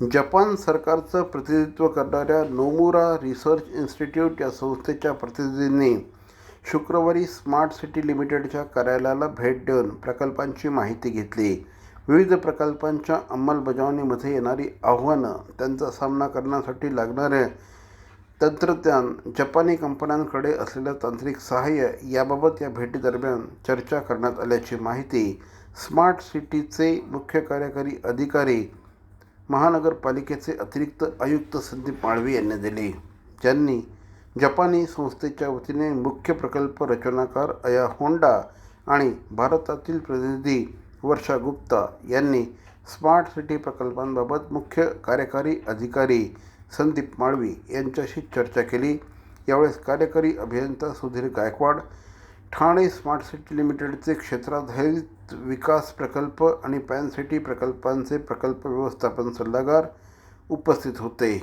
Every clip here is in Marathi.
जपान सरकारचं प्रतिनिधित्व करणाऱ्या नोमुरा रिसर्च इन्स्टिट्यूट या संस्थेच्या प्रतिनिधींनी शुक्रवारी स्मार्ट सिटी लिमिटेडच्या कार्यालयाला भेट देऊन प्रकल्पांची माहिती घेतली. विविध प्रकल्पांच्या अंमलबजावणीमध्ये येणारी आव्हानं त्यांचा सामना करण्यासाठी लागणारे तंत्रज्ञान जपानी कंपन्यांकडे असलेलं तांत्रिक सहाय्य याबाबत या भेटीदरम्यान चर्चा करण्यात आल्याची माहिती स्मार्ट सिटीचे मुख्य कार्यकारी अधिकारी महानगरपालिकेचे अतिरिक्त आयुक्त संदीप माळवी यांनी दिली. ज्यांनी जपानी संस्थेच्या वतीने मुख्य प्रकल्प रचनाकार अया होंडा आणि भारतातील प्रतिनिधी वर्षा गुप्ता यांनी स्मार्ट सिटी प्रकल्पांबाबत मुख्य कार्यकारी अधिकारी संदीप माळवी यांच्याशी चर्चा केली. यावेळेस कार्यकारी अभियंता सुधीर गायकवाड ठाणे स्मार्ट सिटी लिमिटेडचे क्षेत्राधारित विकास प्रकल्प आणि पॅन सिटी प्रकल्पांचे प्रकल्प व्यवस्थापन सल्लागार उपस्थित होते.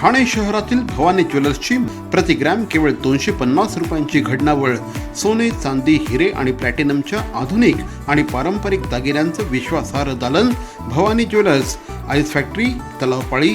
ठाणे शहरातील भवानी ज्वेलर्सची प्रति ग्रॅम केवळ दोनशे पन्नास रुपयांची घडणावळ सोने चांदी हिरे आणि प्लॅटिनमच्या आधुनिक आणि पारंपरिक दागिन्यांचं विश्वासार्ह दालन Bhavani jewellers ice factory Talavpali